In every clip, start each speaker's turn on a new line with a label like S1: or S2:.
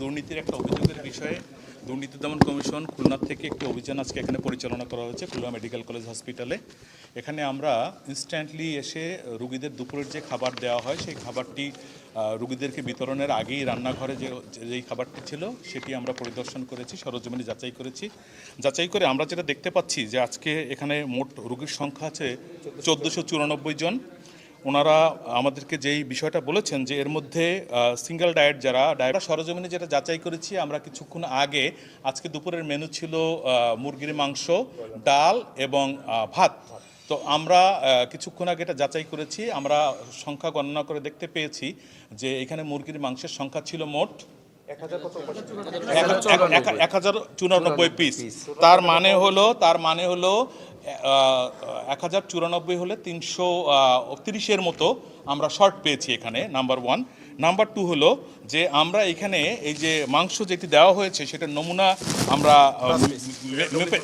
S1: দুর্নীতির একটা অভিযোগের বিষয়ে দুর্নীতি দমন কমিশন খুলনা থেকে একটি অভিযান আজকে এখানে পরিচালনা করা হয়েছে খুলনা মেডিকেল কলেজ হসপিটালে। এখানে আমরা ইনস্ট্যান্টলি এসে রুগীদের দুপুরের যে খাবার দেওয়া হয় সেই খাবারটি রুগীদেরকে বিতরণের আগেই রান্নাঘরে যে যেই খাবারটি ছিল সেটি আমরা পরিদর্শন করেছি সরজমিনে যাচাই করেছি। যাচাই করে আমরা যেটা দেখতে পাচ্ছি যে আজকে এখানে মোট রুগীর সংখ্যা আছে চোদ্দোশো চুরানব্বই জন। ওনারা আমাদেরকে যেই বিষয়টা বলেছেন যে এর মধ্যে সিঙ্গেল ডায়েট যারা ডায়েট সরজমিনে যেটা যাচাই করেছি আমরা কিছুক্ষণ আগে, আজকে দুপুরের মেনু ছিল মুরগির মাংস, ডাল এবং ভাত। তো আমরা কিছুক্ষণ আগে এটা যাচাই করেছি, আমরা সংখ্যা গণনা করে দেখতে পেয়েছি যে এখানে মুরগির মাংসের সংখ্যা ছিল মোট এক হাজার চুরানব্বই। পিস তার মানে হলো, তার মানে হলো এক হাজার চুরানব্বই হলে তিনশো তিরিশের মতো আমরা শর্ট পেয়েছি এখানে নাম্বার ওয়ান। নাম্বার টু হলো যে আমরা এখানে এই যে মাংস যেটি দেওয়া হয়েছে সেটার নমুনা আমরা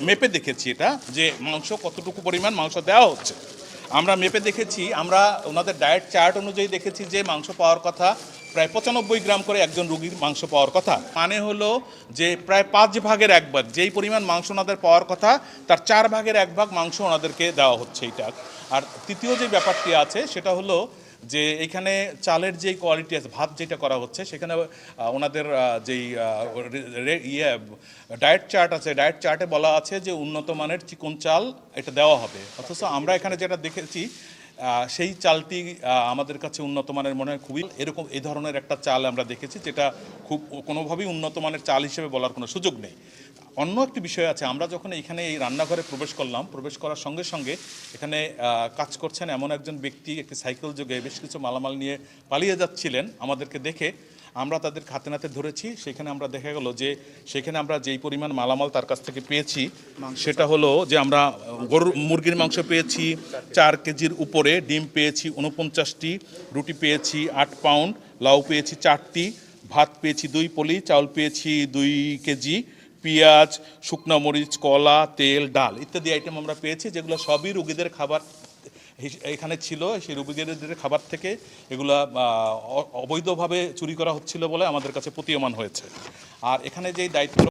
S1: মেপে দেখেছি এটা যে মাংস কতটুকু পরিমাণ মাংস দেওয়া হচ্ছে। আমরা মেপে দেখেছি আমরা ওনাদের ডায়েট চার্ট অনুযায়ী দেখেছি যে মাংস পাওয়ার কথা প্রায় পঁচানব্বই গ্রাম করে একজন রুগীর মাংস পাওয়ার কথা। মানে হলো যে প্রায় পাঁচ ভাগের এক ভাগ, যেই পরিমাণ মাংস ওনাদের পাওয়ার কথা, তার চার ভাগের এক ভাগ মাংস ওনাদেরকে দেওয়া হচ্ছে এটা আর তৃতীয় যে ব্যাপারটি আছে, সেটা হলো যে এখানে চালের যেই কোয়ালিটি আছে, ভাত যেটা করা হচ্ছে, সেখানে ওনাদের যেই ইয়ে ডায়েট চার্ট আছে ডায়েট চার্টে বলা আছে যে উন্নত মানের চিকন চাল এটা দেওয়া হবে। অথচ আমরা এখানে যেটা দেখেছি সেই চালটি আমাদের কাছে উন্নত মানের মনে হয় খুবই এরকম এই ধরনের একটা চাল আমরা দেখেছি যেটা খুব কোনোভাবেই উন্নত মানের চাল হিসেবে বলার কোনো সুযোগ নেই। অন্য একটি বিষয় আছে, আমরা যখন এখানে এই রান্নাঘরে প্রবেশ করলাম, প্রবেশ করার সঙ্গে সঙ্গে এখানে কাজ করছেন এমন একজন ব্যক্তি, একটি সাইকেল যোগে বেশ কিছু মালামাল নিয়ে পালিয়ে যাচ্ছিলেন আমাদেরকে দেখে। আমরা তাদের হাতে নাতে ধরেছি সেখানে আমরা দেখা গেল যে সেখানে আমরা যেই পরিমাণ মালামাল তার কাছ থেকে পেয়েছি সেটা হলো যে আমরা গরুর মুরগির মাংস পেয়েছি চার কেজির উপরে ডিম পেয়েছি উনপঞ্চাশটি রুটি পেয়েছি আট পাউন্ড লাউ পেয়েছি চারটি ভাত পেয়েছি দুই পলি চাউল পেয়েছি দুই কেজি পেঁয়াজ শুকনো মরিচ কলা তেল ডাল ইত্যাদি আইটেম আমরা পেয়েছি যেগুলো সবই রুগীদের খাবার এখানে ছিল, সেই রুগীদের খাবার থেকে এগুলা অবৈধভাবে চুরি করা হচ্ছিল বলে আমাদের কাছে প্রতীয়মান হয়েছে। আর এখানে যেই দায়িত্ব